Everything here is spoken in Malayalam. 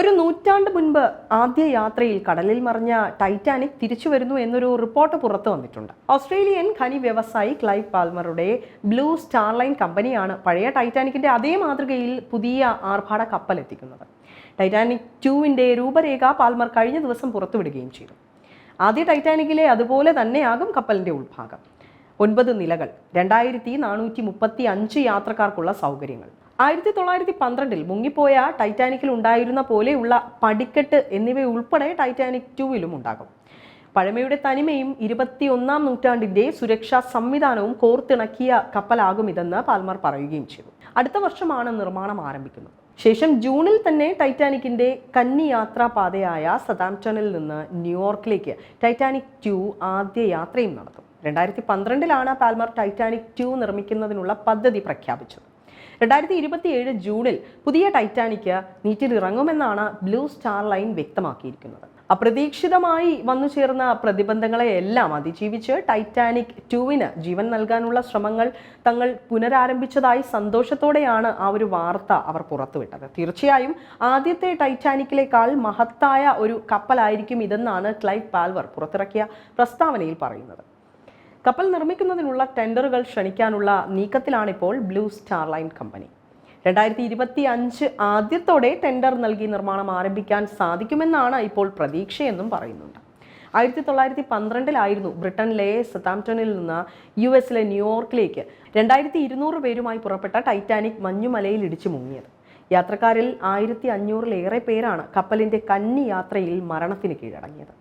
ഒരു നൂറ്റാണ്ട് മുൻപ് ആദ്യ യാത്രയിൽ കടലിൽ മറിഞ്ഞ ടൈറ്റാനിക് തിരിച്ചു വരുന്നു എന്നൊരു റിപ്പോർട്ട് പുറത്തു വന്നിട്ടുണ്ട്. ഓസ്ട്രേലിയൻ ഖനി വ്യവസായി ക്ലൈവ് പാൽമറുടെ ബ്ലൂ സ്റ്റാർലൈൻ കമ്പനിയാണ് പഴയ ടൈറ്റാനിക്കിന്റെ അതേ മാതൃകയിൽ പുതിയ ആർഭാട കപ്പൽ എത്തിക്കുന്നത് ടൈറ്റാനിക് ടൂവിന്റെ രൂപരേഖ പാൽമർ കഴിഞ്ഞ ദിവസം പുറത്തുവിടുകയും ചെയ്തു. ആദ്യ ടൈറ്റാനിക്കിലെ അതുപോലെ തന്നെയാകും കപ്പലിന്റെ ഉൾഭാഗം. ഒൻപത് നിലകൾ രണ്ടായിരത്തി നാനൂറ്റി മുപ്പത്തി അഞ്ച് യാത്രക്കാർക്കുള്ള സൗകര്യങ്ങൾ. ആയിരത്തി തൊള്ളായിരത്തി പന്ത്രണ്ടിൽ മുങ്ങിപ്പോയ ടൈറ്റാനിക്കിൽ ഉണ്ടായിരുന്ന പോലെയുള്ള പടിക്കെട്ട് എന്നിവയുൾപ്പെടെ ടൈറ്റാനിക് ടൂവിലും ഉണ്ടാകും. പഴമയുടെ തനിമയും ഇരുപത്തിയൊന്നാം നൂറ്റാണ്ടിന്റെ സുരക്ഷാ സംവിധാനവും കോർത്തിണക്കിയ കപ്പലാകും ഇതെന്ന് പാൽമർ പറയുകയും ചെയ്തു. അടുത്ത വർഷമാണ് നിർമ്മാണം ആരംഭിക്കുന്നത്. ശേഷം ജൂണിൽ തന്നെ ടൈറ്റാനിക്കിന്റെ കന്നി യാത്രാപാതയായ സതാംപ്ടണിൽ നിന്ന് ന്യൂയോർക്കിലേക്ക് ടൈറ്റാനിക് ടു ആദ്യ യാത്രയും നടത്തും. രണ്ടായിരത്തി പന്ത്രണ്ടിലാണ് പാൽമർ ടൈറ്റാനിക് ടു നിർമ്മിക്കുന്നതിനുള്ള പദ്ധതി പ്രഖ്യാപിച്ചത്. രണ്ടായിരത്തി ഇരുപത്തിയേഴ് ജൂണിൽ പുതിയ ടൈറ്റാനിക് നീറ്റിൽ ഇറങ്ങുമെന്നാണ് ബ്ലൂ സ്റ്റാർ ലൈൻ വ്യക്തമാക്കിയിരിക്കുന്നത്. അപ്രതീക്ഷിതമായി വന്നു ചേർന്ന പ്രതിബന്ധങ്ങളെയെല്ലാം അതിജീവിച്ച് ടൈറ്റാനിക് ടൂവിന് ജീവൻ നൽകാനുള്ള ശ്രമങ്ങൾ തങ്ങൾ പുനരാരംഭിച്ചതായി സന്തോഷത്തോടെയാണ് ആ ഒരു വാർത്ത അവർ പുറത്തുവിട്ടത്. തീർച്ചയായും ആദ്യത്തെ ടൈറ്റാനിക്കിലേക്കാൾ മഹത്തായ ഒരു കപ്പലായിരിക്കും ഇതെന്നാണ് ക്ലൈവ് പാൽവർ പുറത്തിറക്കിയ പ്രസ്താവനയിൽ പറയുന്നത്. കപ്പൽ നിർമ്മിക്കുന്നതിനുള്ള ടെൻഡറുകൾ ക്ഷണിക്കാനുള്ള നീക്കത്തിലാണിപ്പോൾ ബ്ലൂ സ്റ്റാർ ലൈൻ കമ്പനി. രണ്ടായിരത്തി ഇരുപത്തി അഞ്ച് ആദ്യത്തോടെ ടെൻഡർ നൽകി നിർമ്മാണം ആരംഭിക്കാൻ സാധിക്കുമെന്നാണ് ഇപ്പോൾ പ്രതീക്ഷയെന്നും പറയുന്നുണ്ട്. ആയിരത്തി തൊള്ളായിരത്തി പന്ത്രണ്ടിലായിരുന്നു ബ്രിട്ടനിലെ സതാംപ്ടണിൽ നിന്ന് യു എസിലെ ന്യൂയോർക്കിലേക്ക് രണ്ടായിരത്തി ഇരുന്നൂറ് പേരുമായി പുറപ്പെട്ട ടൈറ്റാനിക് മഞ്ഞുമലയിൽ ഇടിച്ചു മുങ്ങിയത്. യാത്രക്കാരിൽ ആയിരത്തി അഞ്ഞൂറിലേറെ പേരാണ് കപ്പലിന്റെ കന്നി യാത്രയിൽ മരണത്തിന് കീഴടങ്ങിയത്.